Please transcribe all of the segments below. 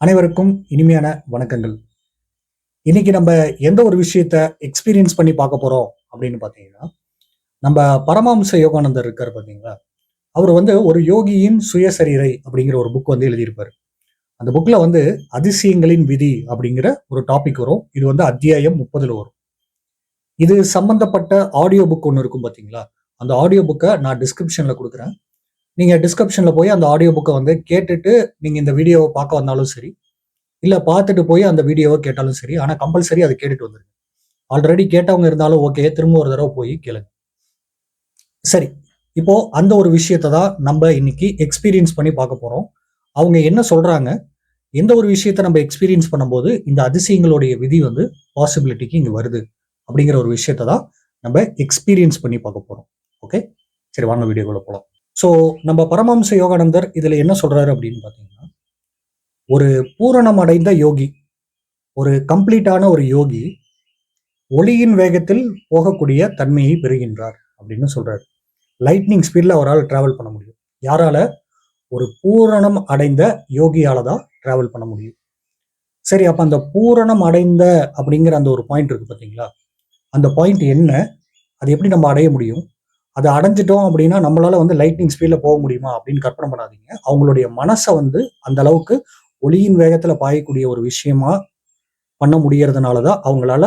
அனைவருக்கும் இனிமையான வணக்கங்கள். இன்னைக்கு நம்ம எந்த ஒரு விஷயத்த எக்ஸ்பீரியன்ஸ் பண்ணி பார்க்க போறோம் அப்படின்னு பார்த்தீங்கன்னா நம்ம பரமஹம்ச யோகானந்தர் இருக்கார் பார்த்தீங்களா? அவர் வந்து ஒரு யோகியின் சுயசரீரை அப்படிங்கிற ஒரு புக் வந்து எழுதியிருப்பார். அந்த புக்கில் வந்து அதிசயங்களின் விதி அப்படிங்கிற ஒரு டாபிக் வரும். இது வந்து அத்தியாயம் முப்பதில் வரும். இது சம்பந்தப்பட்ட ஆடியோ புக் ஒன்று இருக்கும் பார்த்தீங்களா? அந்த ஆடியோ புக்கை நான் டிஸ்கிரிப்ஷனில் கொடுக்குறேன். நீங்கள் டிஸ்கிரிப்ஷனில் போய் அந்த ஆடியோ புக்கை வந்து கேட்டுட்டு நீங்கள் இந்த வீடியோவை பார்க்க வந்தாலும் சரி இல்லை பார்த்துட்டு போய் அந்த வீடியோவை கேட்டாலும் சரி ஆனால் கம்பல்சரி அதை கேட்டுட்டு வந்துடுங்க ஆல்ரெடி கேட்டவங்க இருந்தாலும் ஓகே திரும்ப ஒரு தடவை போய் கேளுங்க. சரி இப்போ அந்த ஒரு விஷயத்தை தான் நம்ம இன்னைக்கு எக்ஸ்பீரியன்ஸ் பண்ணி பார்க்க போகிறோம் அவங்க என்ன சொல்கிறாங்க எந்த ஒரு விஷயத்தை நம்ம எக்ஸ்பீரியன்ஸ் பண்ணும்போது இந்த அதிசயங்களுடைய விதி வந்து பாசிபிலிட்டிக்கு இங்கே வருது அப்படிங்கிற ஒரு விஷயத்தை தான் நம்ம எக்ஸ்பீரியன்ஸ் பண்ணி பார்க்க போகிறோம் ஓகே சரி வாங்க வீடியோக்குள்ளே போகலாம் ஸோ நம்ம பரமஹம்ச யோகானந்தர் இதில் என்ன சொல்கிறாரு அப்படின்னு பார்த்தீங்கன்னா ஒரு பூரணம் அடைந்த யோகி ஒரு கம்ப்ளீட்டான ஒரு யோகி ஒளியின் வேகத்தில் போகக்கூடிய தன்மையை பெறுகின்றார் அப்படின்னு சொல்கிறார் லைட்னிங் ஸ்பீடில் அவரால் ட்ராவல் பண்ண முடியும். யாரால? ஒரு பூரணம் அடைந்த யோகியால தான் ட்ராவல் பண்ண முடியும். சரி அப்போ அந்த பூரணம் அடைந்த அப்படிங்கிற அந்த ஒரு பாயிண்ட் இருக்குது பார்த்தீங்களா அந்த பாயிண்ட் என்ன? அது எப்படி நம்ம அடைய முடியும்? அதை அடைஞ்சிட்டோம் அப்படின்னா நம்மளால வந்து லைட்னிங் ஸ்பீட்ல போக முடியுமா அப்படின்னு கற்பனை பண்ணாதீங்க. அவங்களுடைய மனசை வந்து அந்த அளவுக்கு ஒளியின் வேகத்துல பாயக்கூடிய ஒரு விஷயமா பண்ண முடியறதுனால தான் அவங்களால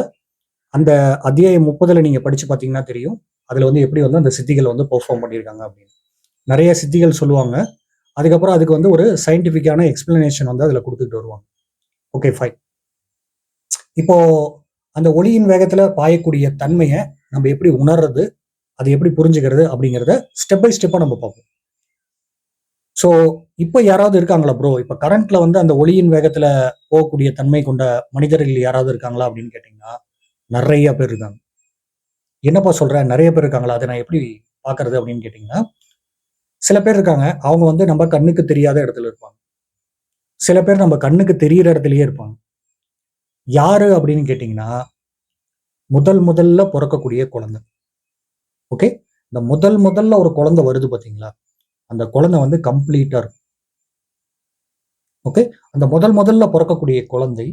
அந்த அத்தியாயம் முப்பதுல நீங்க படிச்சு பார்த்தீங்கன்னா தெரியும். அதுல வந்து எப்படி வந்து அந்த சித்திகளை வந்து பெர்ஃபார்ம் பண்ணியிருக்காங்க அப்படின்னு. நிறைய சித்திகள் சொல்லுவாங்க. அதுக்கப்புறம் அதுக்கு வந்து ஒரு சயின்டிஃபிக்கான எக்ஸ்பிளனேஷன் வந்து அதுல கொடுத்துட்டு வருவாங்க. ஓகே ஃபைன் இப்போ அந்த ஒளியின் வேகத்துல பாயக்கூடிய தன்மையை நம்ம எப்படி உணர்றது? அது எப்படி புரிஞ்சுக்கிறது அப்படிங்கிறத ஸ்டெப் பை ஸ்டெப்பாக நம்ம பார்ப்போம். ஸோ இப்போ யாராவது இருக்காங்களா ப்ரோ இப்போ கரண்ட்ல வந்து அந்த ஒளியின் வேகத்தில் போகக்கூடிய தன்மை கொண்ட மனிதர்கள் யாராவது இருக்காங்களா அப்படின்னு கேட்டிங்கன்னா நிறைய பேர் இருக்காங்க. என்னப்பா சொல்கிறேன் நிறைய பேர் இருக்காங்களா? அதை நான் எப்படி பார்க்கறது அப்படின்னு கேட்டிங்கன்னா சில பேர் இருக்காங்க. அவங்க வந்து நம்ம கண்ணுக்கு தெரியாத இடத்துல இருப்பாங்க. சில பேர் நம்ம கண்ணுக்கு தெரியிற இடத்துலயே இருப்பாங்க. யாரு அப்படின்னு கேட்டிங்கன்னா முதல் முதல்ல பிறக்கக்கூடிய குழந்தை. ஓகே இந்த முதல் முதல்ல ஒரு குழந்தை வருது பார்த்தீங்களா அந்த குழந்தை வந்து கம்ப்ளீட்டாக இருக்கும். ஓகே அந்த முதல் முதல்ல பிறக்கக்கூடிய குழந்தை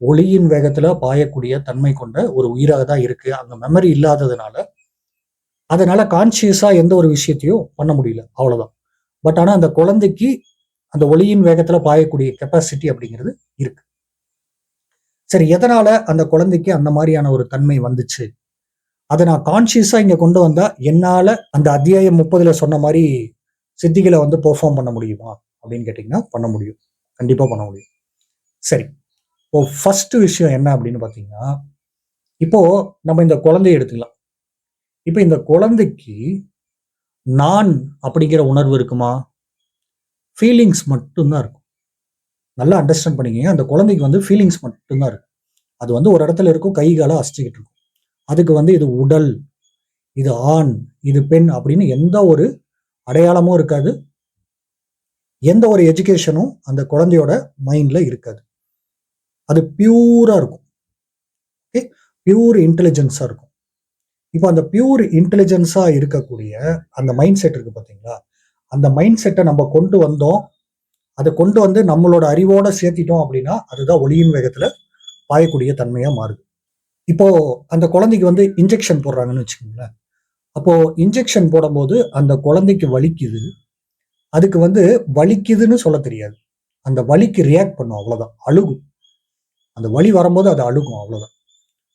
ஒளியின் வேகத்துல பாயக்கூடிய தன்மை கொண்ட ஒரு உயிராக தான் இருக்கு. அங்கே மெமரி இல்லாததுனால அதனால கான்சியஸாக எந்த ஒரு விஷயத்தையும் பண்ண முடியல. அவ்வளவுதான். பட் ஆனா அந்த குழந்தைக்கு அந்த ஒளியின் வேகத்துல பாயக்கூடிய கெப்பாசிட்டி அப்படிங்கிறது இருக்கு. சரி எதனால அந்த குழந்தைக்கு அந்த மாதிரியான ஒரு தன்மை வந்துச்சு? அதை நான் கான்சியஸாக இங்கே கொண்டு வந்தால் என்னால் அந்த அத்தியாயம் முப்பதில் சொன்ன மாதிரி சித்திகளை வந்து பெர்ஃபார்ம் பண்ண முடியுமா அப்படின்னு கேட்டிங்கன்னா பண்ண முடியும். கண்டிப்பாக பண்ண முடியும். சரி. இப்போ ஃபஸ்ட்டு விஷயம் என்ன அப்படின்னு பார்த்தீங்கன்னா இப்போது நம்ம இந்த குழந்தைய எடுத்துக்கலாம். இப்போ இந்த குழந்தைக்கு நான் அப்படிங்கிற உணர்வு இருக்குமா? ஃபீலிங்ஸ் மட்டும்தான் இருக்கும். நல்லா அண்டர்ஸ்டாண்ட் பண்ணிக்கங்க. அந்த குழந்தைக்கு வந்து ஃபீலிங்ஸ் மட்டும்தான் இருக்கும். அது வந்து ஒரு இடத்துல இருக்கும் கை காலை அசிச்சுக்கிட்டு இருக்கும். அதுக்கு வந்து இது உடல் இது ஆண் இது பெண் அப்படின்னு எந்த ஒரு அடையாளமும் இருக்காது. எந்த ஒரு எஜுகேஷனும் அந்த குழந்தையோட மைண்டில் இருக்காது. அது பியூராக இருக்கும். ஓகே பியூர் இன்டெலிஜென்ஸாக இருக்கும். இப்போ அந்த பியூர் இன்டெலிஜென்ஸாக இருக்கக்கூடிய அந்த மைண்ட் செட் இருக்குது பார்த்தீங்களா? அந்த மைண்ட் செட்டை நம்ம கொண்டு வந்தோம். அதை கொண்டு வந்து நம்மளோட அறிவோட சேர்த்திட்டோம் அப்படின்னா அதுதான் ஒளியின் வேகத்தில் பாயக்கூடிய தன்மையாக மாறுது. இப்போ அந்த குழந்தைக்கு வந்து இன்ஜெக்ஷன் போடுறாங்கன்னு வச்சுக்கோங்களேன். அப்போ இன்ஜெக்ஷன் போடும்போது அந்த குழந்தைக்கு வலிக்குது. அதுக்கு வந்து வலிக்குதுன்னு சொல்ல தெரியாது. அந்த வலிக்கு ரியாக்ட் பண்ணும் அவ்வளோதான் அழுகும். அந்த வலி வரும்போது அது அழுகும் அவ்வளோதான்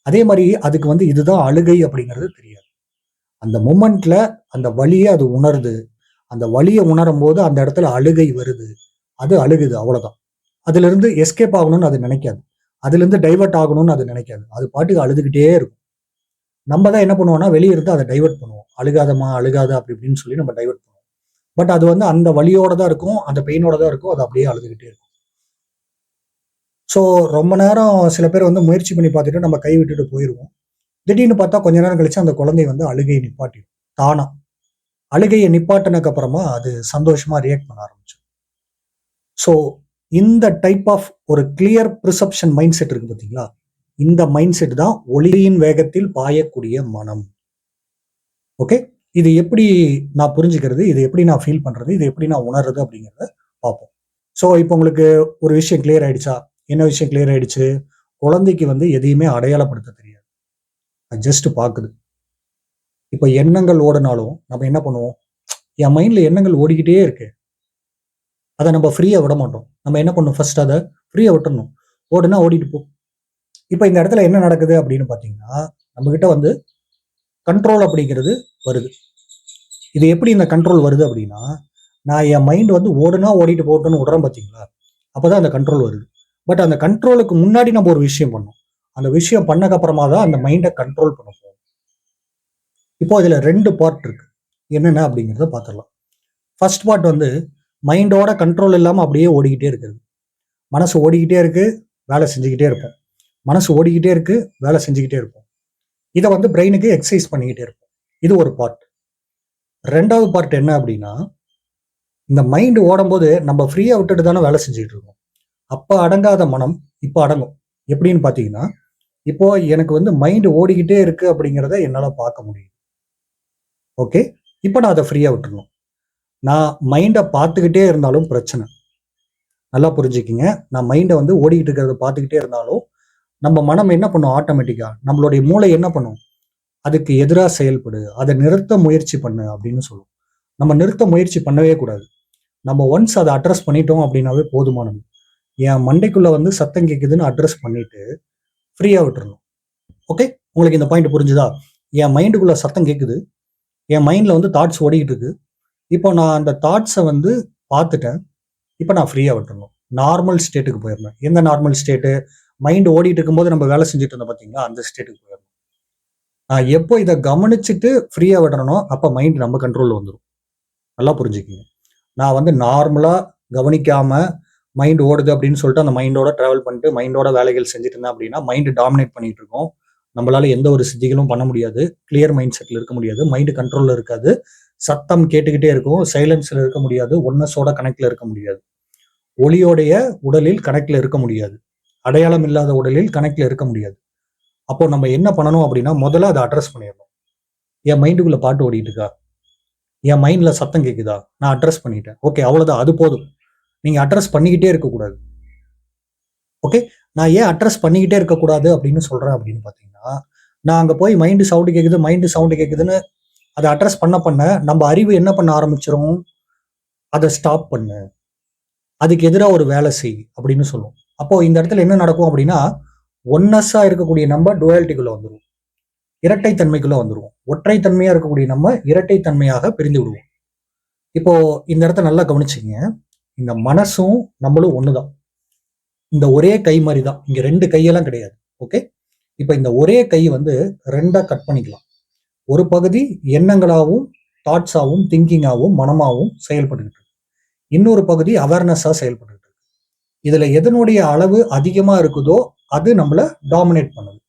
அதே மாதிரி அதுக்கு வந்து இதுதான் அழுகை அப்படிங்கிறது தெரியாது. அந்த மூமெண்ட்ல அந்த வலியை அது உணருது. அந்த வலியை உணரும் போது அந்த இடத்துல அழுகை வருது. அது அழுகுது அவ்வளோதான் அதுலேருந்து எஸ்கேப் ஆகணும்னு அது நினைக்காது. அதுலேருந்து டைவெர்ட் டைவர்ட் ஆகணும்னு அது நினைக்காது. அது பாட்டுக்கு அழுதுகிட்டே இருக்கும். நம்ம தான் என்ன பண்ணுவோம்னா வெளியே இருந்து அதை டைவர்ட் பண்ணுவோம். அழுகாதமா அழுகாத அப்படி இப்படின்னு சொல்லி நம்ம டைவர்ட் பண்ணுவோம். பட் அது வந்து அந்த வழியோட தான் இருக்கும் அந்த பெயினோட தான் இருக்கும் அது அப்படியே அழுதுகிட்டே இருக்கும். ஸோ ரொம்ப நேரம் சில பேர் வந்து முயற்சி பண்ணி பார்த்துட்டு நம்ம கை விட்டுட்டு போயிடுவோம் திடீர்னு பார்த்தா கொஞ்ச நேரம் கழிச்சு அந்த குழந்தை வந்து அழுகையை நிப்பாட்டிடும். தானா. அழுகையை நிப்பாட்டினக்கு அப்புறமா அது சந்தோஷமா ரியாக்ட் பண்ண ஆரம்பிச்சு ஸோ இந்த டைப் ஆஃப் ஒரு கிளியர் ப்ரிசப்ஷன் மைண்ட் செட் இருக்கு பார்த்தீங்களா இந்த மைண்ட் செட் தான் ஒளியின் வேகத்தில் பாயக்கூடிய மனம். ஓகே இது எப்படி நான் புரிஞ்சுக்கிறது? இது எப்படி நான் ஃபீல் பண்றது? இது எப்படி நான் உணர்றது? அப்படிங்கிறத பார்ப்போம். ஸோ இப்போ உங்களுக்கு ஒரு விஷயம் கிளியர் ஆயிடுச்சா? என்ன விஷயம் கிளியர் ஆயிடுச்சு? குழந்தைக்கு வந்து எதையுமே அடையாளப்படுத்த தெரியாது. ஜஸ்ட் பார்க்குது இப்போ எண்ணங்கள் ஓடினாலும் நம்ம என்ன பண்ணுவோம்? என் மைண்ட்ல எண்ணங்கள் ஓடிக்கிட்டே இருக்கு. அதை நம்ம ஃப்ரீயாக விட மாட்டோம் நம்ம என்ன பண்ணணும்? ஃபர்ஸ்ட் அதை ஃப்ரீயாக விட்டுறணும். ஓடுனா ஓடிட்டு போ. இப்போ இந்த இடத்துல என்ன நடக்குது அப்படின்னு பார்த்தீங்கன்னா நம்மக்கிட்ட வந்து கண்ட்ரோல் அப்படிங்கிறது வருது. இது எப்படி இந்த கண்ட்ரோல் வருது அப்படின்னா நான் என் மைண்ட் வந்து ஓடுனா ஓடிட்டு போட்டோன்னு விடுறேன் பார்த்தீங்களா? அப்போ தான் அந்த கண்ட்ரோல் வருது. பட் அந்த கண்ட்ரோலுக்கு முன்னாடி நம்ம ஒரு விஷயம் பண்ணோம் அந்த விஷயம் பண்ணக்கப்புறமா தான் அந்த மைண்டை கண்ட்ரோல் பண்ண போகும் இப்போ இதில் ரெண்டு பார்ட் இருக்கு. என்னென்ன அப்படிங்கிறத பார்த்துடலாம். ஃபர்ஸ்ட் பார்ட் வந்து மைண்டோட கண்ட்ரோல் இல்லாமல் அப்படியே ஓடிக்கிட்டே இருக்குது. மனசு ஓடிக்கிட்டே இருக்கு வேலை செஞ்சுக்கிட்டே இருப்போம். மனசு ஓடிக்கிட்டே இருக்கு வேலை செஞ்சுக்கிட்டே இருப்போம். இதை வந்து பிரெயினுக்கு எக்ஸசைஸ் பண்ணிக்கிட்டே இருப்போம். இது ஒரு பார்ட் ரெண்டாவது பார்ட் என்ன அப்படின்னா இந்த மைண்டு ஓடும்போது நம்ம ஃப்ரீயாக விட்டுட்டு தானே வேலை செஞ்சுக்கிட்டு இருக்கோம். அப்போ அடங்காத மனம் இப்போ அடங்கும். எப்படின்னு பார்த்தீங்கன்னா இப்போ எனக்கு வந்து மைண்டு ஓடிக்கிட்டே இருக்கு அப்படிங்கிறத என்னால் பார்க்க முடியும் ஓகே இப்போ நான் அதை ஃப்ரீயாக விட்டுருணும் நான் மைண்டை பார்த்துக்கிட்டே இருந்தாலும் பிரச்சனை. நல்லா புரிஞ்சுக்கிங்க. நான் மைண்டை வந்து ஓடிக்கிட்டு இருக்கிறத பார்த்துக்கிட்டே இருந்தாலும் நம்ம மனம் என்ன பண்ணும் ஆட்டோமேட்டிக்காக நம்மளுடைய மூளை என்ன பண்ணும்? அதுக்கு எதிராக செயல்படு. அதை நிறுத்த முயற்சி பண்ணு அப்படின்னு சொல்லும். நம்ம நிறுத்த முயற்சி பண்ணவே கூடாது. நம்ம ஒன்ஸ் அதை அட்ரஸ் பண்ணிட்டோம் அப்படின்னாவே போதுமானது என் மண்டைக்குள்ள வந்து சத்தம் கேட்குதுன்னு அட்ரஸ் பண்ணிட்டு ஃப்ரீயாக விட்டுறணும். ஓகே உங்களுக்கு இந்த பாயிண்ட் புரிஞ்சுதா? என் மைண்டுக்குள்ள சத்தம் கேட்குது என் மைண்டில் வந்து தாட்ஸ் ஓடிக்கிட்டு இருக்கு. இப்போ நான் அந்த தாட்ஸை வந்து பார்த்துட்டேன். இப்போ நான் ஃப்ரீயாக விட்டுருணும் நார்மல் ஸ்டேட்டுக்கு போயிடணும். எந்த நார்மல் ஸ்டேட்டு மைண்ட் ஓடிட்டு இருக்கும்போது நம்ம வேலை செஞ்சுட்டு இருந்தோம் பார்த்தீங்களா? அந்த ஸ்டேட்டுக்கு போயிடணும். நான் எப்போ இதை கவனிச்சுட்டு ஃப்ரீயாக விடணும் அப்போ மைண்ட் நம்ம கண்ட்ரோலில் வந்துடும் நல்லா புரிஞ்சுக்கிங்க. நான் வந்து நார்மலாக கவனிக்காம மைண்ட் ஓடுது அப்படின்னு சொல்லிட்டு அந்த மைண்டோட ட்ராவல் பண்ணிட்டு மைண்டோட வேலைகள் செஞ்சுட்டு இருந்தேன் அப்படின்னா மைண்டு டாமினேட் பண்ணிட்டு இருக்கோம். நம்மளால எந்த ஒரு சித்திகளும் பண்ண முடியாது. கிளியர் மைண்ட் செட்டில் இருக்க முடியாது. மைண்டு கண்ட்ரோலில் இருக்காது. சத்தம் கேட்டுக்கிட்டே இருக்கும் சைலன்ஸில் இருக்க முடியாது ஒன்னஸோட கனெக்டில் இருக்க முடியாது. ஒளியோடைய உடலில் கணக்கில் இருக்க முடியாது. அடையாளம் இல்லாத உடலில் கணக்கில் இருக்க முடியாது. அப்போ நம்ம என்ன பண்ணணும் அப்படின்னா முதல்ல அதை அட்ரஸ் பண்ணிடணும். என் மைண்டுக்குள்ளே பாட்டு ஓடிட்டு இருக்கா? என் மைண்டில் சத்தம் கேட்குதா நான் அட்ரஸ் பண்ணிட்டேன். ஓகே அவ்வளோதான் அது போதும். நீங்கள் அட்ரஸ் பண்ணிக்கிட்டே இருக்கக்கூடாது. ஓகே நான் ஏன் அட்ரஸ் பண்ணிக்கிட்டே இருக்கக்கூடாது அப்படின்னு சொல்கிறேன் அப்படின்னு பார்த்தீங்கன்னா நான் அங்கே போய் மைண்டு சவுண்டு கேட்குது மைண்டு சவுண்டு கேட்குதுன்னு அதை அட்ரஸ் பண்ண பண்ண நம்ம அறிவு என்ன பண்ண ஆரம்பிச்சிரும்? அதை ஸ்டாப் பண்ணு. அதுக்கு எதிராக ஒரு வேலை செய் அப்படின்னு சொல்லும். அப்போ இந்த இடத்துல என்ன நடக்கும் அப்படின்னா ஒன்னஸா இருக்கக்கூடிய நம்ம டுவாலிட்டிக்குள்ள வந்துடும் இரட்டைத்தன்மைக்குள்ள வந்துடுவோம் ஒற்றைத்தன்மையா இருக்கக்கூடிய நம்ம இரட்டைத்தன்மையாக பிரிந்து விடுவோம். இப்போ இந்த இடத்த நல்லா கவனிச்சிங்க. இந்த மனசும் நம்மளும் ஒண்ணுதான். இந்த ஒரே கை மாதிரி தான் இங்க ரெண்டு கையெல்லாம் கிடையாது. ஓகே இப்போ இந்த ஒரே கை வந்து ரெண்டா கட் பண்ணிக்கலாம். ஒரு பகுதி எண்ணங்களாகவும் தாட்ஸாகவும் திங்கிங்காகவும் மனமாகவும் செயல்பட்டுக்கிட்டு இருக்கு. இன்னொரு பகுதி அவேர்னஸாக செயல்பட்டுக்கிட்டு இருக்கு. இதில் எதனுடைய அளவு அதிகமாக இருக்குதோ அது நம்மளை டாமினேட் பண்ணுது.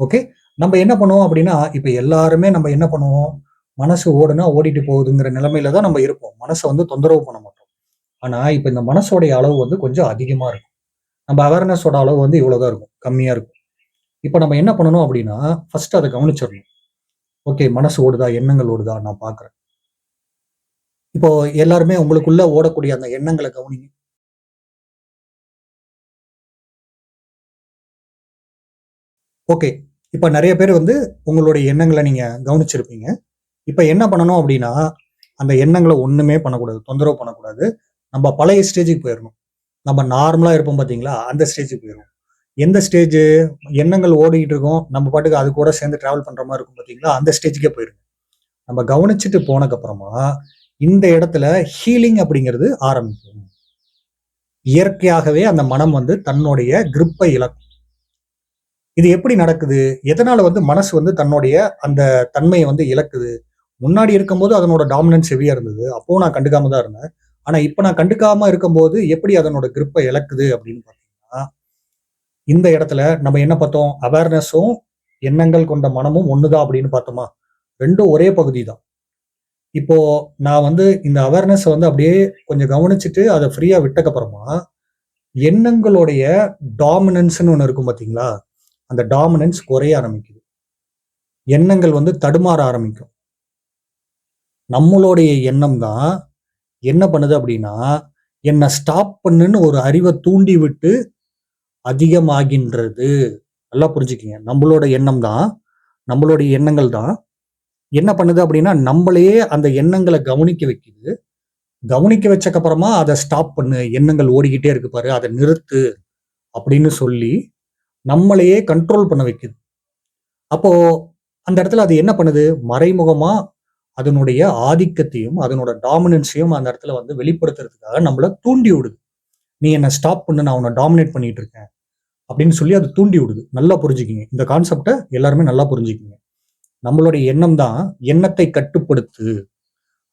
ஓகே நம்ம என்ன பண்ணுவோம் அப்படின்னா இப்போ எல்லாருமே நம்ம என்ன பண்ணுவோம்? மனசு ஓடுனா ஓடிட்டு போகுதுங்கிற நிலைமையில தான் நம்ம இருப்போம். மனசை வந்து தொந்தரவு பண்ண மாட்டோம். ஆனால் இப்போ இந்த மனசோடைய அளவு வந்து கொஞ்சம் அதிகமாக இருக்கும். நம்ம அவேர்னஸோட அளவு வந்து இவ்வளோதான் இருக்கும். கம்மியாக இருக்கும். இப்போ நம்ம என்ன பண்ணணும் அப்படின்னா ஃபர்ஸ்ட் அதை கவனிச்சிடணும். ஓகே மனசு ஓடுதா? எண்ணங்கள் ஓடுதா? நான் பாக்குறேன். இப்போ எல்லாருமே உங்களுக்குள்ள ஓடக்கூடிய அந்த எண்ணங்களை கவனிங்க. ஓகே இப்போ நிறைய பேர் வந்து உங்களுடைய எண்ணங்களை நீங்க கவனிச்சிருப்பீங்க. இப்போ என்ன பண்ணணும் அப்படின்னா அந்த எண்ணங்களை ஒண்ணுமே பண்ணக்கூடாது தொந்தரவு பண்ணக்கூடாது. நம்ம பழைய ஸ்டேஜுக்கு போயிடணும் நம்ம நார்மலா இருப்போம் பாத்தீங்களா? அந்த ஸ்டேஜுக்கு போயிடும் எந்த ஸ்டேஜ் எண்ணங்கள் ஓடிக்கிட்டு இருக்கோம் நம்ம பாட்டுக்கு அது கூட சேர்ந்து டிராவல் பண்ற மாதிரி இருக்கும் பாத்தீங்களா? அந்த ஸ்டேஜுக்கே போயிருங்க. நம்ம கவனிச்சுட்டு போனதுக்கு அப்புறமா இந்த இடத்துல ஹீலிங் அப்படிங்கிறது ஆரம்பிக்கும் இயற்கையாகவே அந்த மனம் வந்து தன்னுடைய கிரிப்பை இழக்கும். இது எப்படி நடக்குது? எதனால வந்து மனசு வந்து தன்னுடைய அந்த தன்மையை வந்து இழக்குது? முன்னாடி இருக்கும்போது அதனோட டாமினன்ஸ் ஹெவியா இருந்தது. அப்போ நான் கண்டுக்காம தான் இருந்தேன். ஆனா இப்ப நான் கண்டுக்காம இருக்கும்போது எப்படி அதனோட கிரிப்பை இழக்குது அப்படின்னு பாத்தீங்கன்னா இந்த இடத்துல நம்ம என்ன பார்த்தோம்? அவேர்னஸும் எண்ணங்கள் கொண்ட மனமும் ஒண்ணுதான் அப்படின்னு பார்த்தோமா? ரெண்டும் ஒரே பகுதி தான் இப்போ நான் வந்து இந்த அவேர்னஸ் வந்து அப்படியே கொஞ்சம் கவனிச்சுட்டு அதை ஃப்ரீயா விட்டக்கப்புறமா எண்ணங்களுடைய டாமினன்ஸ்னு ஒன்று இருக்கும் பாத்தீங்களா அந்த டாமினன்ஸ் குறைய ஆரம்பிக்குது. எண்ணங்கள் வந்து தடுமாற ஆரம்பிக்கும். நம்மளுடைய எண்ணம் தான் என்ன பண்ணுது அப்படின்னா என்னை ஸ்டாப் பண்ணுன்னு ஒரு அறிவை தூண்டி விட்டு அதிகமாகின்றது. நல்லா புரிஞ்சுக்கிங்க. நம்மளோட எண்ணம் தான். நம்மளுடைய எண்ணங்கள் தான். என்ன பண்ணுது அப்படின்னா நம்மளையே அந்த எண்ணங்களை கவனிக்க வைக்குது. கவனிக்க வச்சக்கப்புறமா அதை ஸ்டாப் பண்ணு. எண்ணங்கள் ஓடிக்கிட்டே இருக்கு பாரு. அதை நிறுத்து அப்படின்னு சொல்லி நம்மளையே கண்ட்ரோல் பண்ண வைக்குது. அப்போ அந்த இடத்துல அது என்ன பண்ணுது? மறைமுகமா அதனுடைய ஆதிக்கத்தையும் அதனோட டாமினன்ஸையும் அந்த இடத்துல வந்து வெளிப்படுத்துறதுக்காக நம்மளை தூண்டி விடுது. நீ என்னை ஸ்டாப் பண்ணு நான் உன்னை டாமினேட் பண்ணிட்டு இருக்கேன். அப்படின்னு சொல்லி அது தூண்டி விடுது. நல்லா புரிஞ்சுக்கிங்க. இந்த கான்செப்டை எல்லாருமே நல்லா புரிஞ்சுக்கிங்க. நம்மளுடைய எண்ணம் தான் எண்ணத்தை கட்டுப்படுத்து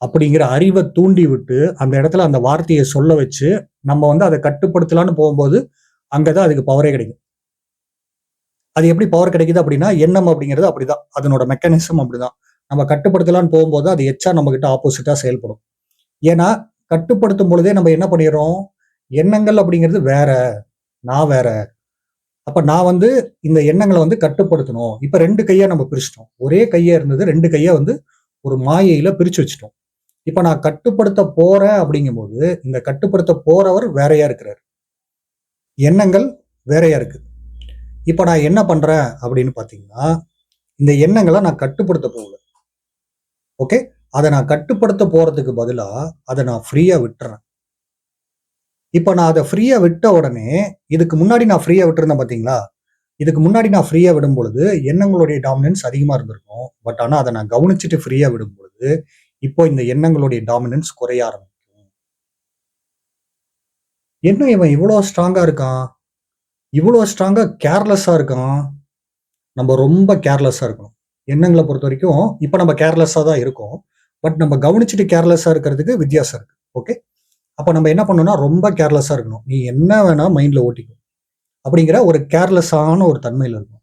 அப்படிங்கிற அறிவை தூண்டி விட்டு அந்த இடத்துல அந்த வார்த்தையை சொல்ல வச்சு நம்ம வந்து அதை கட்டுப்படுத்தலான்னு போகும்போது அங்கதான் அதுக்கு பவரே கிடைக்கும். அது எப்படி பவர் கிடைக்குது அப்படின்னா எண்ணம் அப்படிங்கிறது அப்படிதான். அதனோட மெக்கானிசம் அப்படிதான். நம்ம கட்டுப்படுத்தலான்னு போகும்போது அது எச்சா நம்ம கிட்ட ஆப்போசிட்டா செயல்படும். ஏன்னா கட்டுப்படுத்தும் பொழுதே நம்ம என்ன பண்ணிடுறோம்? எண்ணங்கள் அப்படிங்கிறது வேற நான் வேற. அப்ப நான் வந்து இந்த எண்ணங்களை வந்து கட்டுப்படுத்தணும். இப்ப ரெண்டு கையா நம்ம பிரிச்சிட்டோம். ஒரே கையா இருந்தது ரெண்டு கையா வந்து ஒரு மாயையில பிரிச்சு வச்சிட்டோம். இப்ப நான் கட்டுப்படுத்த போறேன் அப்படிங்கும்போது இந்த கட்டுப்படுத்த போறவர் வேறையா இருக்கிறார். எண்ணங்கள் வேறையா இருக்கு. இப்ப நான் என்ன பண்றேன் அப்படின்னு பாத்தீங்கன்னா இந்த எண்ணங்களை நான் கட்டுப்படுத்த போகல. ஓகே? அதை நான் கட்டுப்படுத்த போறதுக்கு பதிலாக அதை நான் ஃப்ரீயா விட்டுறேன். இப்போ நான் அதை ஃப்ரீயாக விட்ட உடனே இதுக்கு முன்னாடி நான் ஃப்ரீயாக விட்டுருந்தேன் பார்த்தீங்களா இதுக்கு முன்னாடி நான் ஃப்ரீயாக விடும் பொழுது எண்ணங்களுடைய டாமினன்ஸ் அதிகமாக இருந்திருக்கும். பட் ஆனால் அதை நான் கவனிச்சுட்டு ஃப்ரீயாக விடும் பொழுது இப்போ இந்த எண்ணங்களுடைய டாமினன்ஸ் குறைய ஆரம்பிக்கும். என்ன இவன் இவ்வளோ ஸ்ட்ராங்காக இருக்கான்? இவ்வளோ ஸ்ட்ராங்காக கேர்லெஸ்ஸாக இருக்கான்? நம்ம ரொம்ப கேர்லெஸ்ஸாக இருக்கணும். எண்ணங்களை பொறுத்த வரைக்கும் இப்போ நம்ம கேர்லெஸ்ஸாக தான் இருக்கோம். பட் நம்ம கவனிச்சுட்டு கேர்லெஸ்ஸாக இருக்கிறதுக்கு வித்தியாசம் இருக்குது ஓகே அப்போ நம்ம என்ன பண்ணணும்னா ரொம்ப கேர்லெஸ்ஸாக இருக்கணும். நீ என்ன வேணால் மைண்டில் ஓட்டிக்கும் அப்படிங்கிற ஒரு கேர்லெஸ்ஸான ஒரு தன்மையில் இருக்கும்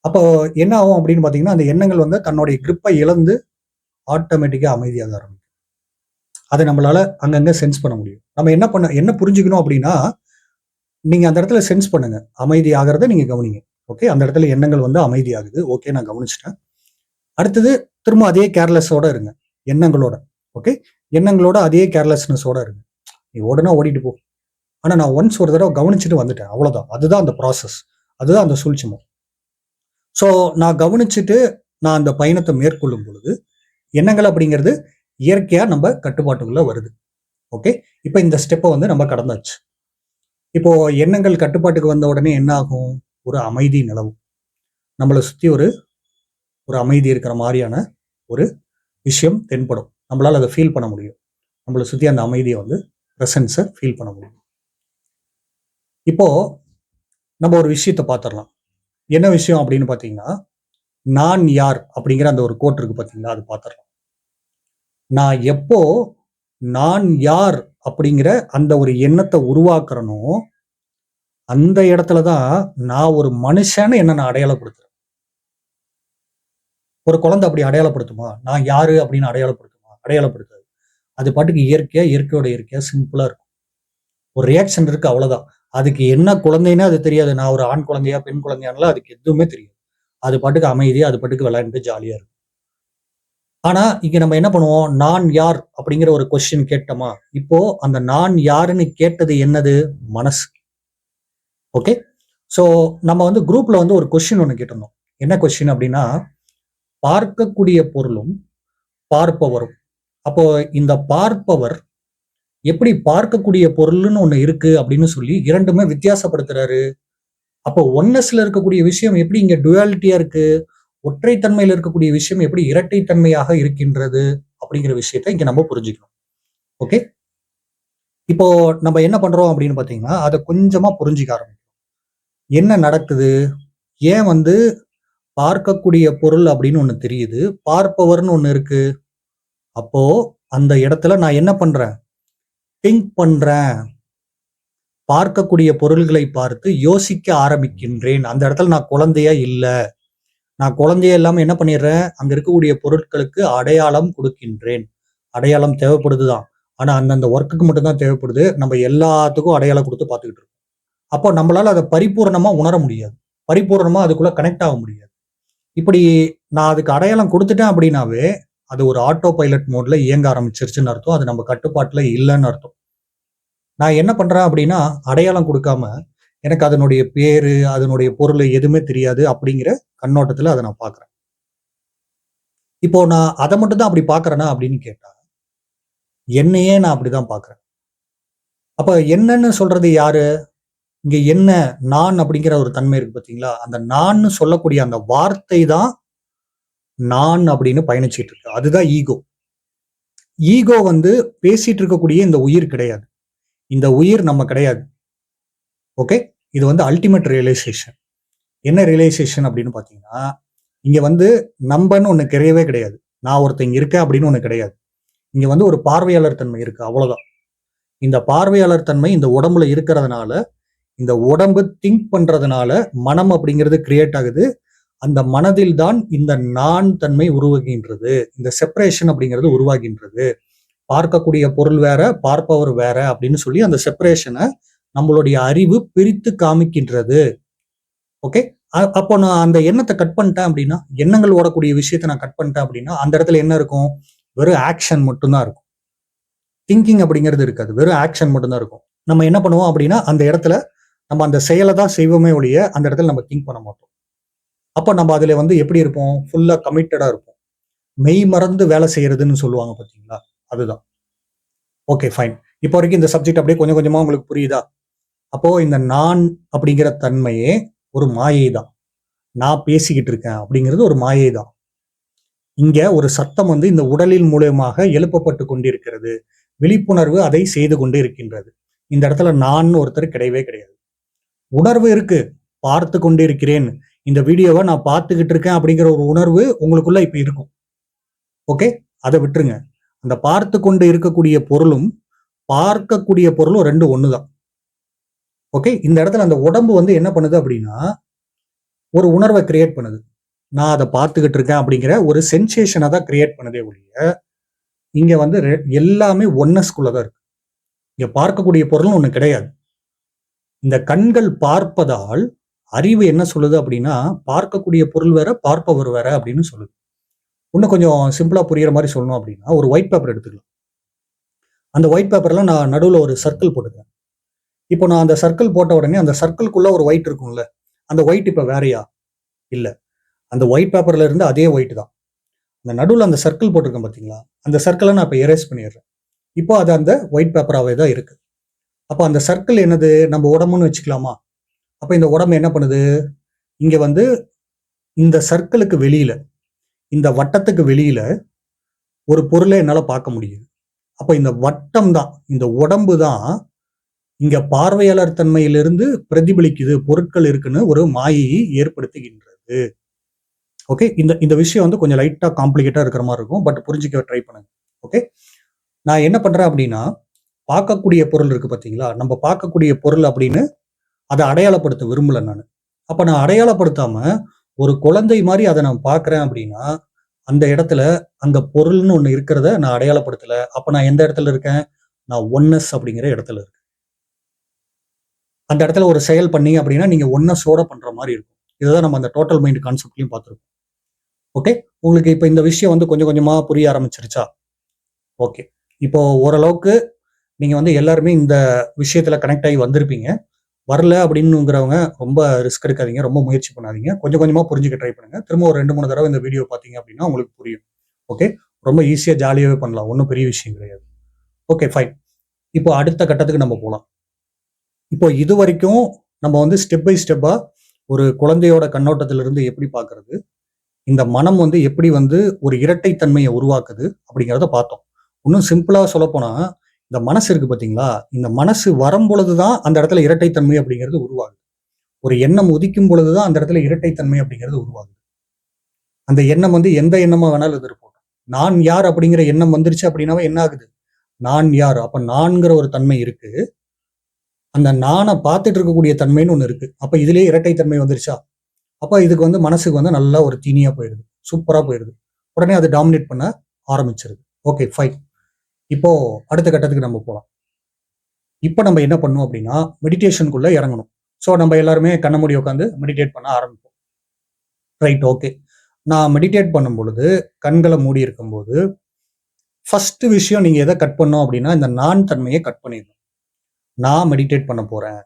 அப்போ என்ன ஆகும் அப்படின்னு பார்த்தீங்கன்னா அந்த எண்ணங்கள் வந்து தன்னுடைய கிரிப்பை இழந்து ஆட்டோமேட்டிக்காக அமைதியாக ஆரம்பிக்கும் அதை நம்மளால அங்கங்கே சென்ஸ் பண்ண முடியும். நம்ம என்ன பண்ண என்ன புரிஞ்சுக்கணும் அப்படின்னா நீங்கள் அந்த இடத்துல சென்ஸ் பண்ணுங்க. அமைதி ஆகிறத நீங்க கவனிங்க. ஓகே அந்த இடத்துல எண்ணங்கள் வந்து அமைதியாகுது. ஓகே நான் கவனிச்சிட்டேன். அடுத்தது திரும்ப அதே கேர்லெஸ்ஸோட இருங்க. எண்ணங்களோட. ஓகே எண்ணங்களோட அதே கேர்லெஸ்னஸோட இருக்கு. நீ உடனே ஓடிட்டு போ. ஆனா நான் ஒன்ஸ் ஒரு தடவை கவனிச்சுட்டு வந்துட்டேன். அவ்வளவுதான். அதுதான் அந்த ப்ராசஸ் அதுதான் அந்த சூழ்ச்சிமம். ஸோ நான் கவனிச்சுட்டு நான் அந்த பயணத்தை மேற்கொள்ளும் பொழுது எண்ணங்கள் அப்படிங்கிறது இயற்கையா நம்ம கட்டுப்பாட்டுக்குள்ள வருது. ஓகே இப்போ இந்த ஸ்டெப்பை வந்து நம்ம கடந்தாச்சு. இப்போ எண்ணங்கள் கட்டுப்பாட்டுக்கு வந்த உடனே என்ன ஆகும் ஒரு அமைதி நிலவும் நம்மளை சுற்றி ஒரு ஒரு அமைதி இருக்கிற மாதிரியான ஒரு விஷயம் தென்படும். நம்மளால அதை ஃபீல் பண்ண முடியும். நம்மளை சுற்றி அந்த அமைதியை வந்து ப்ரெசன்ஸை ஃபீல் பண்ண முடியும். இப்போ நம்ம ஒரு விஷயத்தை பார்த்துடலாம். என்ன விஷயம் அப்படின்னு பார்த்தீங்கன்னா நான் யார் அப்படிங்கிற அந்த ஒரு கோட் இருக்கு பார்த்தீங்களா? அது பார்த்துடலாம். நான் எப்போ நான் யார் அப்படிங்கிற அந்த ஒரு எண்ணத்தை உருவாக்குறனோ அந்த இடத்துல தான் நான் ஒரு மனுஷன்னு என்ன நான் அடையாளப்படுத்துறேன். ஒரு குழந்தை அப்படி அடையாளப்படுத்துமா? நான் யாரு அப்படின்னு அடையாளப்படுத்துமா அடையாளப்படுத்தாது. அது பாட்டுக்கு இயற்கையாக இயற்கையோட இயற்கையாக சிம்பிளாக இருக்கும். ஒரு ரியாக்ஷன் இருக்கு அவ்வளோதான் அதுக்கு என்ன குழந்தைன்னா அது தெரியாது. நான் ஒரு ஆண் குழந்தையா பெண் குழந்தையானலாம் அதுக்கு எதுவுமே தெரியாது. அது பாட்டுக்கு அமைதியாக அது பாட்டுக்கு விளையாண்டு ஜாலியாக இருக்கும். ஆனால் இங்கே நம்ம என்ன பண்ணுவோம்? நான் யார்? அப்படிங்கிற ஒரு கொஸ்டின் கேட்டோமா? இப்போ அந்த நான் யாருன்னு கேட்டது என்னது? மனசு. ஓகே ஸோ நம்ம வந்து குரூப்பில் வந்து ஒரு கொஸ்டின் ஒன்று கேட்டிருந்தோம். என்ன கொஸ்டின் அப்படின்னா பார்க்கக்கூடிய பொருளும் பார்ப்பவரும் அப்போ இந்த பார்ப்பவர் எப்படி பார்க்கக்கூடிய பொருள்னு ஒன்று இருக்கு அப்படின்னு சொல்லி இரண்டுமே வித்தியாசப்படுத்துறாரு. அப்போ ஒன்னஸ்ல இருக்கக்கூடிய விஷயம் எப்படி இங்க டுவாலிட்டியா இருக்கு? ஒற்றைத்தன்மையில இருக்கக்கூடிய விஷயம் எப்படி இரட்டைத்தன்மையாக இருக்கின்றது அப்படிங்கிற விஷயத்தை இங்க நம்ம புரிஞ்சுக்கணும். ஓகே இப்போ நம்ம என்ன பண்றோம் அப்படின்னு பாத்தீங்கன்னா அதை கொஞ்சமா புரிஞ்சுக்க ஆரம்பிக்கும் என்ன நடக்குது? ஏன் வந்து பார்க்கக்கூடிய பொருள் அப்படின்னு ஒன்று தெரியுது. பார்ப்பவர்னு ஒன்று இருக்கு. அப்போ அந்த இடத்துல நான் என்ன பண்றேன்? திங்க் பண்றேன். பார்க்கக்கூடிய பொருள்களை பார்த்து யோசிக்க ஆரம்பிக்கின்றேன். அந்த இடத்துல நான் குழந்தையா இல்லை. நான் குழந்தைய இல்லாமல் என்ன பண்ணிடுறேன்? அங்க இருக்கக்கூடிய பொருட்களுக்கு அடையாளம் கொடுக்கின்றேன். அடையாளம் தேவைப்படுதுதான். ஆனா அந்தந்த ஒர்க்குக்கு மட்டும்தான் தேவைப்படுது. நம்ம எல்லாத்துக்கும் அடையாளம் கொடுத்து பார்த்துக்கிட்டு இருக்கோம். அப்போ நம்மளால அதை பரிபூரணமா உணர முடியாது. பரிபூரணமா அதுக்குள்ள கனெக்ட் ஆக முடியாது. இப்படி நான் அதுக்கு அடையாளம் கொடுத்துட்டேன் அப்படின்னாவே அது ஒரு ஆட்டோ பைலட் மோட்ல இயங்க ஆரம்பிச்சிருச்சுன்னு அர்த்தம். அது நம்ம கட்டுப்பாட்டில் இல்லைன்னு அர்த்தம். நான் என்ன பண்ணுறேன் அப்படின்னா அடையாளம் கொடுக்காம எனக்கு அதனுடைய பேர் அதனுடைய பொருள் எதுவுமே தெரியாது அப்படிங்கிற கண்ணோட்டத்தில் அதை நான் பார்க்குறேன். இப்போ நான் அதை மட்டும் தான் அப்படி பார்க்குறேன்னா அப்படின்னு கேட்டா என்னையே நான் அப்படி தான் பார்க்குறேன். அப்போ என்னன்னு சொல்றது யாரு? இங்கே என்ன நான் அப்படிங்கிற ஒரு தன்மை இருக்கு பார்த்தீங்களா அந்த நான் சொல்லக்கூடிய அந்த வார்த்தை தான் நான் அப்படின்னு பயணிச்சிட்டு இருக்கு அதுதான் ஈகோ. ஈகோ வந்து பேசிட்டு இருக்கக்கூடிய இந்த உயிர் கிடையாது. இந்த உயிர் நம்ம கிடையாது. ஓகே? இது வந்து அல்டிமேட் ரியலைசேஷன் என்ன ரியலைசேஷன் அப்படின்னு பார்த்தீங்கன்னா இங்கே வந்து நம்பன்னு ஒன்று கிடையவே கிடையாது. நான் ஒருத்தங்க இருக்கேன் அப்படின்னு ஒன்று கிடையாது. இங்கே வந்து ஒரு பார்வையாளர் தன்மை இருக்குது அவ்வளோதான் இந்த பார்வையாளர் தன்மை இந்த உடம்புல இருக்கிறதுனால இந்த உடம்பு திங்க் பண்ணுறதுனால மனம் அப்படிங்கிறது கிரியேட் ஆகுது. அந்த மனதில் தான் இந்த நான் தன்மை உருவாகின்றது. இந்த செப்பரேஷன் அப்படிங்கிறது உருவாகின்றது. பார்க்கக்கூடிய பொருள் வேற பார்ப்பவர் வேற அப்படின்னு சொல்லி அந்த செப்பரேஷனை நம்மளுடைய அறிவு பிரித்து காமிக்கின்றது. ஓகே அப்போ நான் அந்த எண்ணத்தை கட் பண்ணிட்டேன் அப்படின்னா எண்ணங்கள் ஓடக்கூடிய விஷயத்தை நான் கட் பண்ணிட்டேன் அப்படின்னா அந்த இடத்துல என்ன இருக்கும்? வெறும் ஆக்ஷன் மட்டும்தான் இருக்கும். திங்கிங் அப்படிங்கிறது இருக்காது. வெறும் ஆக்ஷன் மட்டும்தான் இருக்கும். நம்ம என்ன பண்ணுவோம் அப்படின்னா அந்த இடத்துல நம்ம அந்த செயலை தான் செய்வோமே ஒழிய அந்த இடத்துல நம்ம திங்க் பண்ண மாட்டோம். அப்போ நம்ம அதில் வந்து எப்படி இருப்போம்? ஃபுல்லாக கமிட்டடாக இருப்போம். மெய் மறந்து வேலை செய்யறதுன்னு சொல்லுவாங்க பார்த்தீங்களா அதுதான். ஓகே ஃபைன் இப்போ வரைக்கும் இந்த சப்ஜெக்ட் அப்படியே கொஞ்சம் கொஞ்சமாக உங்களுக்கு புரியுதா? அப்போ இந்த நான் அப்படிங்கிற தன்மையே ஒரு மாயை தான் நான் பேசிக்கிட்டு இருக்கேன் அப்படிங்கிறது ஒரு மாயை தான் இங்க ஒரு சத்தம் வந்து இந்த உடலின் மூலியமாக எழுப்பப்பட்டு கொண்டிருக்கிறது. விழிப்புணர்வு அதை செய்து கொண்டு இருக்கின்றது. இந்த இடத்துல நான் ஒருத்தர் கிடையவே கிடையாது. உணர்வு இருக்கு. பார்த்து கொண்டு இருக்கிறேன் இந்த வீடியோவை நான் பார்த்துக்கிட்டு இருக்கேன் அப்படிங்கிற ஒரு உணர்வு உங்களுக்குள்ள இப்போ இருக்கும். ஓகே அதை விட்டுருங்க. அந்த பார்த்து கொண்டு இருக்கக்கூடிய பொருளும் பார்க்கக்கூடிய பொருளும் ரெண்டு ஒன்று தான் ஓகே இந்த இடத்துல அந்த உடம்பு வந்து என்ன பண்ணுது அப்படின்னா ஒரு உணர்வை கிரியேட் பண்ணுது. நான் அதை பார்த்துக்கிட்டு இருக்கேன் அப்படிங்கிற ஒரு சென்சேஷனை தான் கிரியேட் பண்ணுதே ஒழிய இங்கே வந்து ரெ- எல்லாமே ஒன்னஸ்குள்ள தான் இருக்கு. இங்கே பார்க்கக்கூடிய பொருளும் ஒன்று கிடையாது. இந்த கண்கள் பார்ப்பதால் அறிவு என்ன சொல்லுது அப்படின்னா பார்க்கக்கூடிய பொருள் வேற பார்ப்பவர் வேற அப்படின்னு சொல்லுது. இன்னும் கொஞ்சம் சிம்பிளா புரிகிற மாதிரி சொல்லணும் அப்படின்னா ஒரு ஒயிட் பேப்பர் எடுத்துக்கலாம். அந்த ஒயிட் பேப்பர்ல நான் நடுவில் ஒரு சர்க்கிள் போட்டுக்கிறேன். இப்போ நான் அந்த சர்க்கிள் போட்ட உடனே அந்த சர்க்கிள்குள்ள ஒரு ஒயிட் இருக்கும்ல அந்த ஒயிட் இப்போ வேறயா? இல்லை. அந்த ஒயிட் பேப்பர்ல இருந்து அதே ஒயிட் தான். அந்த நடுவில் அந்த சர்க்கிள் போட்டிருக்கேன் பார்த்தீங்களா அந்த சர்க்கிளை நான் இப்போ எரேஸ் பண்ணிடுறேன். இப்போ அது அந்த ஒயிட் பேப்பராகவே தான் இருக்கு. அப்போ அந்த சர்க்கிள் என்னது? நம்ம உடம்புன்னு வச்சுக்கலாமா? அப்போ இந்த உடம்பு என்ன பண்ணுது? இங்கே வந்து இந்த சர்க்கிளுக்கு வெளியில் இந்த வட்டத்துக்கு வெளியில் ஒரு பொருளை என்னால் பார்க்க முடியுது. அப்போ இந்த வட்டம் தான் இந்த உடம்பு தான் இங்கே பார்வையாளர் தன்மையிலிருந்து பிரதிபலிக்குது பொருட்கள் இருக்குன்னு ஒரு மாயையை ஏற்படுத்துகின்றது. ஓகே? இந்த இந்த விஷயம் வந்து கொஞ்சம் லைட்டாக காம்ப்ளிகேட்டாக இருக்கிற மாதிரி இருக்கும் பட் புரிஞ்சுக்க ட்ரை பண்ணுங்க. ஓகே? நான் என்ன பண்ணுறேன் அப்படின்னா பார்க்கக்கூடிய பொருள் இருக்குது பார்த்தீங்களா நம்ம பார்க்கக்கூடிய பொருள் அப்படின்னு அதை அடையாளப்படுத்த விரும்பலை நான். அப்போ நான் அடையாளப்படுத்தாமல் ஒரு குழந்தை மாதிரி அதை நான் பார்க்குறேன் அப்படின்னா அந்த இடத்துல அந்த பொருள்னு ஒன்று இருக்கிறத நான் அடையாளப்படுத்தலை. அப்போ நான் எந்த இடத்துல இருக்கேன்? நான் ஒன்னஸ் அப்படிங்கிற இடத்துல இருக்கேன். அந்த இடத்துல ஒரு செயல் பண்ணி அப்படின்னா நீங்கள் ஒன்னஸோட பண்ணுற மாதிரி இருக்கும். இதுதான் நம்ம அந்த டோட்டல் மைண்ட் கான்செப்ட்லையும் பார்த்துருக்கோம். ஓகே உங்களுக்கு இப்போ இந்த விஷயம் வந்து கொஞ்சம் கொஞ்சமாக புரிய ஆரம்பிச்சிருச்சா? ஓகே இப்போ ஓரளவுக்கு நீங்கள் வந்து எல்லாருமே இந்த விஷயத்தில் கனெக்ட் ஆகி வந்திருப்பீங்க. வரல அப்படின்னுங்கிறவங்க ரொம்ப ரிஸ்க் எடுக்காதீங்க ரொம்ப முயற்சி பண்ணாதீங்க. கொஞ்சம் கொஞ்சமாக புரிஞ்சுக்க ட்ரை பண்ணுங்க. திரும்ப ஒரு ரெண்டு மூணு தடவை இந்த வீடியோ பார்த்தீங்க அப்படின்னா உங்களுக்கு புரியும். ஓகே ரொம்ப ஈஸியாக ஜாலியாகவே பண்ணலாம். ஒன்றும் பெரிய விஷயம் கிடையாது. ஓகே ஃபைன் இப்போ அடுத்த கட்டத்துக்கு நம்ம போகலாம் இப்போ இது வரைக்கும் நம்ம வந்து ஸ்டெப் பை ஸ்டெப்பாக ஒரு குழந்தையோட கண்ணோட்டத்திலிருந்து எப்படி பார்க்கறது? இந்த மனம் வந்து எப்படி வந்து ஒரு இரட்டைத்தன்மையை உருவாக்குது அப்படிங்கிறத பார்த்தோம். இன்னும் சிம்பிளாக சொல்லப்போனால் இந்த மனசு இருக்கு பார்த்தீங்களா இந்த மனசு வரும் பொழுதுதான் அந்த இடத்துல இரட்டைத்தன்மை அப்படிங்கிறது உருவாகுது. ஒரு எண்ணம் உதிக்கும் பொழுதுதான் அந்த இடத்துல இரட்டைத்தன்மை அப்படிங்கிறது உருவாகுது. அந்த எண்ணம் வந்து எந்த எண்ணமா வேணாலும் இது நான் யார் அப்படிங்கிற எண்ணம் வந்துருச்சு அப்படின்னாவே என்ன ஆகுது? நான் யார்? அப்ப நான்கிற ஒரு தன்மை இருக்கு. அந்த நானை பார்த்துட்டு இருக்கக்கூடிய தன்மைன்னு ஒன்று இருக்கு. அப்ப இதுலயே இரட்டைத்தன்மை வந்துருச்சா? அப்ப இதுக்கு வந்து மனசுக்கு வந்து நல்லா ஒரு தீனியா போயிடுது. சூப்பரா போயிடுது. உடனே அது டாமினேட் பண்ண ஆரம்பிச்சிருது. ஓகே ஃபைன் இப்போ அடுத்த கட்டத்துக்கு நம்ம போகலாம் இப்போ நம்ம என்ன பண்ணோம் அப்படின்னா மெடிடேஷனுக்குள்ள இறங்கணும். ஸோ நம்ம எல்லாருமே கண்ண மூடி உட்காந்து மெடிடேட் பண்ண ஆரம்பிப்போம். ரைட் ஓகே நான் மெடிடேட் பண்ணும் பொழுது கண்களை மூடி இருக்கும்போது ஃபர்ஸ்ட் விஷயம் நீங்கள் எதை கட் பண்ணோம் அப்படின்னா இந்த நான் தன்மையை கட் பண்ணிடணும். நான் மெடிடேட் பண்ண போகிறேன்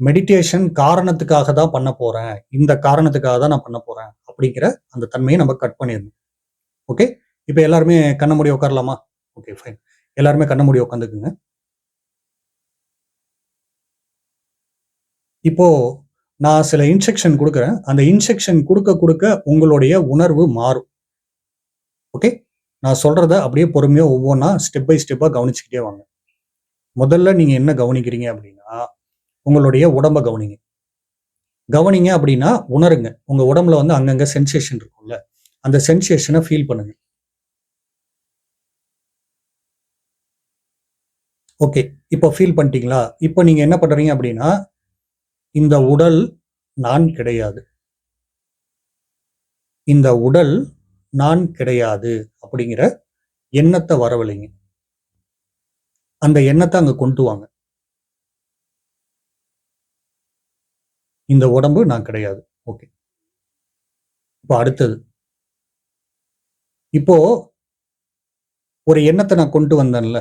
மெடிடேஷன் காரணத்துக்காக தான் பண்ண போகிறேன் இந்த காரணத்துக்காக தான் நான் பண்ண போகிறேன் அப்படிங்கிற அந்த தன்மையை நம்ம கட் பண்ணிடணும். ஓகே இப்போ எல்லாருமே கண்ண மூடி உட்காரலாமா ஓகே ஃபைன் எல்லாருமே கண்ண மூடி உட்காந்துக்குங்க இப்போ நான் சில இன்செக்ஷன் கொடுக்குறேன். அந்த இன்செக்ஷன் கொடுக்க கொடுக்க உங்களுடைய உணர்வு மாறும். ஓகே நான் சொல்றத அப்படியே பொறுமையாக ஒவ்வொன்றா ஸ்டெப் பை ஸ்டெப்பாக கவனிச்சுக்கிட்டே வாங்க. முதல்ல நீங்க என்ன கவனிக்கிறீங்க அப்படின்னா உங்களுடைய உடம்ப கவனிங்க. கவனிங்க அப்படின்னா உணருங்க. உங்க உடம்புல வந்து அங்கங்க சென்சேஷன் இருக்கும்ல. அந்த சென்சேஷனை ஃபீல் பண்ணுங்க. ஓகே இப்போ ஃபீல் பண்ணிட்டீங்களா? இப்போ நீங்கள் என்ன பண்ணுறீங்க அப்படின்னா இந்த உடல் நான் கிடையாது. இந்த உடல் நான் கிடையாது அப்படிங்கிற எண்ணத்தை வரவில்லைங்க அந்த எண்ணத்தை அங்கே கொண்டு வாங்க. இந்த உடம்பு நான் கிடையாது. ஓகே. இப்போ அடுத்தது. இப்போ ஒரு எண்ணத்தை நான் கொண்டு வந்தேன்ல.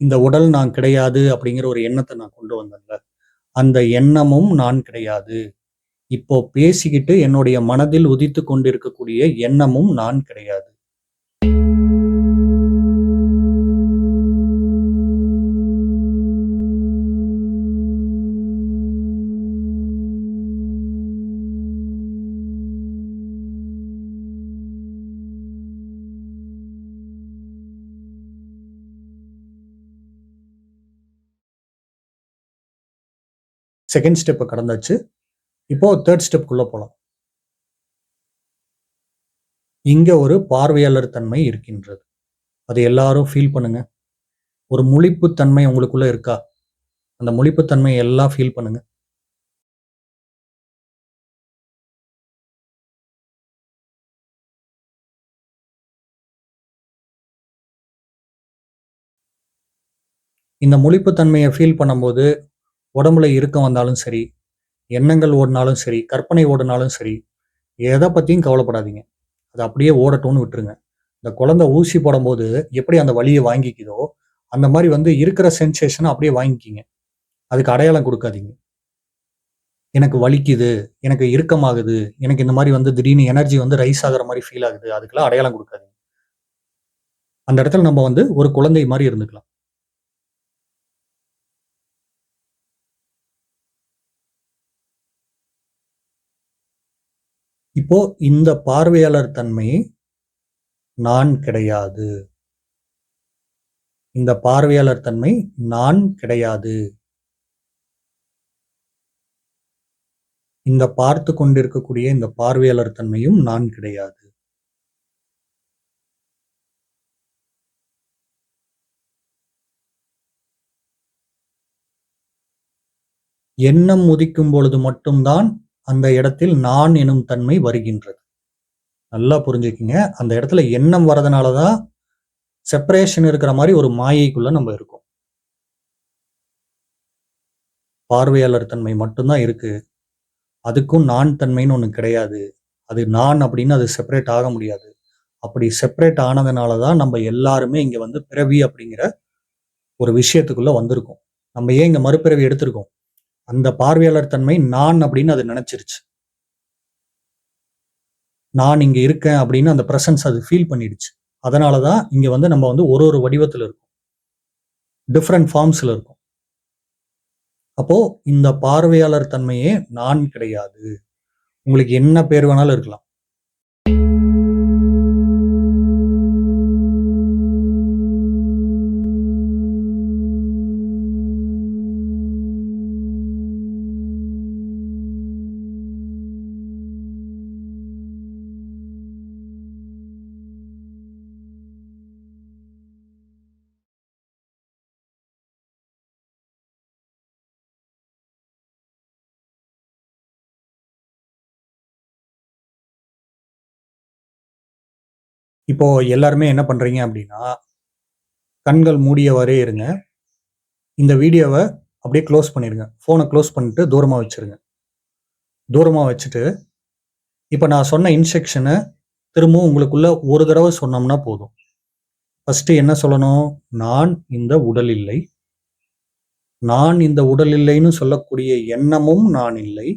இந்த உடல் நான் கிடையாது அப்படிங்கிற ஒரு எண்ணத்தை நான் கொண்டு வந்தேன்ல. அந்த எண்ணமும் நான் கிடையாது. இப்போ பேசிக்கிட்டு என்னுடைய மனதில் உதித்து கொண்டிருக்கக்கூடிய எண்ணமும் நான் கிடையாது. செகண்ட் ஸ்டெப்பை கடந்தாச்சு. இப்போ தேர்ட் ஸ்டெப்புக்குள்ளே போகலாம் இங்கே ஒரு பார்வையாளர் தன்மை இருக்கின்றது. அது எல்லாரும் ஃபீல் பண்ணுங்க. ஒரு முழிப்பு தன்மை இருக்கா? அந்த முழிப்பு எல்லாம் ஃபீல் பண்ணுங்க. இந்த முழிப்பு தன்மையை ஃபீல் பண்ணும்போது உடம்புல இறுக்கம் வந்தாலும் சரி எண்ணங்கள் ஓடினாலும் சரி கற்பனை ஓடினாலும் சரி எதை பற்றியும் கவலைப்படாதீங்க. அது அப்படியே ஓடட்டும்னு விட்டுருங்க. இந்த குழந்தை ஊசி போடும்போது எப்படி அந்த வலியை வாங்கிக்குதோ அந்த மாதிரி வந்து இருக்கிற சென்சேஷனை அப்படியே வாங்கிக்கிங்க. அதுக்கு அடையாளம் கொடுக்காதீங்க. எனக்கு வலிக்குது எனக்கு இறுக்கமாகுது எனக்கு இந்த மாதிரி வந்து திடீர்னு எனர்ஜி வந்து ரைஸ் ஆகிற மாதிரி ஃபீல் ஆகுது அதுக்கெல்லாம் அடையாளம் கொடுக்காதீங்க. அந்த இடத்துல நம்ம வந்து ஒரு குழந்தை மாதிரி இருந்துக்கலாம். இப்போ இந்த பார்வையாளர் தன்மை நான் கிடையாது. இந்த பார்வையாளர் தன்மை நான் கிடையாது. இந்த பார்த்து கொண்டிருக்கக்கூடிய இந்த பார்வையாளர் தன்மையும் நான் கிடையாது. எண்ணம் உதிக்கும் பொழுது மட்டும்தான் அந்த இடத்தில் நான் எனும் தன்மை வருகின்றது. நல்லா புரிஞ்சுக்கிங்க. அந்த இடத்துல எண்ணம் வரதுனால தான் செப்பரேஷன் இருக்கிற மாதிரி ஒரு மாயைக்குள்ள நம்ம இருக்கோம். பார்வையாளர் தன்மை மட்டும்தான் இருக்கு. அதுக்கும் நான் தன்மைன்னு ஒன்று கிடையாது. அது நான் அப்படின்னு அது செப்பரேட் ஆக முடியாது. அப்படி செப்பரேட் ஆனதுனால தான் நம்ம எல்லாருமே இங்கே வந்து பிறவி அப்படிங்கிற ஒரு விஷயத்துக்குள்ள வந்திருக்கோம். நம்ம ஏன் இங்கே மறுபிறவி எடுத்திருக்கோம்? அந்த பார்வையாளர் தன்மை நான் அப்படின்னு அது நினைச்சிருச்சு. நான் இங்க இருக்கேன் அப்படின்னு அந்த ப்ரெசன்ஸ் அது ஃபீல் பண்ணிடுச்சு. அதனாலதான் இங்க வந்து நம்ம வந்து ஒரு ஒரு வடிவத்தில் இருக்கும். டிஃப்ரெண்ட் ஃபார்ம்ஸ்ல இருக்கும். அப்போ இந்த பார்வையாளர் தன்மையே நான் கிடையாது. உங்களுக்கு என்ன பேர் வேணாலும் இருக்கலாம். இப்போ எல்லாருமே என்ன பண்றீங்க அப்படின்னா கண்கள் மூடியவாறே இருங்க. இந்த வீடியோவை அப்படியே க்ளோஸ் பண்ணிடுங்க ஃபோனை க்ளோஸ் பண்ணிட்டு தூரமாக வச்சிருங்க. தூரமாக வச்சுட்டு இப்போ நான் சொன்ன இன்ஸ்ட்ரக்ஷனை திரும்பவும் உங்களுக்குள்ள ஒரு தடவை சொன்னோம்னா போதும். ஃபஸ்ட்டு என்ன சொல்லணும்? நான் இந்த உடல் இல்லை. நான் இந்த உடல் இல்லைன்னு சொல்லக்கூடிய எண்ணமும் நான் இல்லை.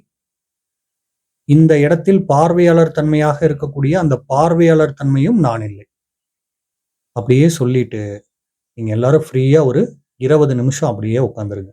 இந்த இடத்தில் பார்வையாளர் தன்மையாக இருக்கக்கூடிய அந்த பார்வையாளர் தன்மையும் நான் இல்லை. அப்படியே சொல்லிட்டு நீங்கள் எல்லாரும் ஃப்ரீயா ஒரு இருபது நிமிஷம் அப்படியே உட்காந்துருங்க